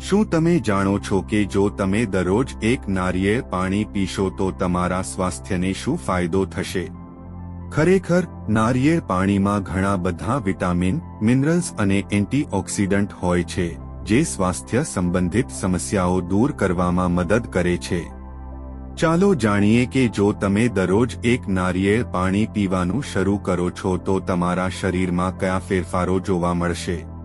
શું તમે જાણો છો કે જો તમે દરરોજ એક નારિયેળ પાણી પીશો તો તમારા સ્વાસ્થ્યને શું ફાયદો થશે? ખરેખર, નારિયેળ પાણીમાં ઘણા બધા વિટામિન, મિનરલ્સ અને એન્ટીઓક્સિડન્ટ હોય છે, જે સ્વાસ્થ્ય સંબંધિત સમસ્યાઓ દૂર કરવામાં મદદ કરે છે. ચાલો જાણીએ કે જો તમે દરરોજ એક નારિયેળ પાણી પીવાનું શરૂ કરો છો તો તમારા શરીરમાં કયા ફેરફારો જોવા મળશે?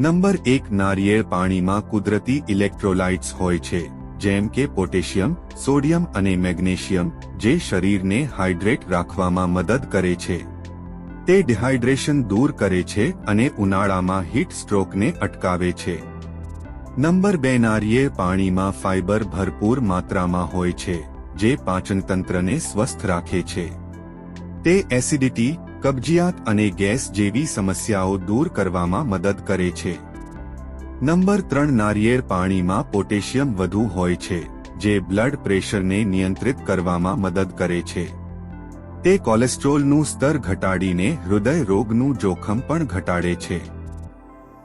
નંબર એક નારિયેળ પાણીમાં કુદરતી ઇલેક્ટ્રોલાઇટ્સ હોય છે, જેમ કે પોટેશિયમ, સોડિયમ અને મેગ્નેશિયમ, જે શરીરને હાઇડ્રેટ રાખવામાં મદદ કરે છે. તે ડિહાઇડ્રેશન દૂર કરે છે અને ઉનાળામાં હીટ સ્ટ્રોકને અટકાવે છે. નંબર બે નારિયેળ પાણીમાં ફાઇબર ભરપૂર માત્રામાં હોય છે, જે પાચનતંત્રને સ્વસ્થ રાખે છે. તે એસિડિટી કબજિયાત અને ગેસ જેવી સમસ્યાઓ દૂર કરવામાં મદદ કરે છે. નંબર ત્રણ, નારિયેળ પાણીમાં પોટેશિયમ વધુ હોય છે, જે બ્લડ પ્રેશરને નિયંત્રિત કરવામાં મદદ કરે છે. તે કોલેસ્ટ્રોલનું સ્તર ઘટાડીને હૃદય રોગનું જોખમ પણ ઘટાડે છે.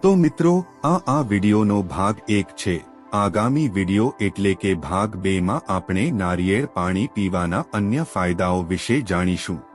તો મિત્રો, આ આ વિડિયોનો ભાગ એક છે. આગામી વિડિયો એટલે કે ભાગ બેમાં આપણે નારિયેળ પાણી પીવાના અન્ય ફાયદાઓ વિશે જાણીશું.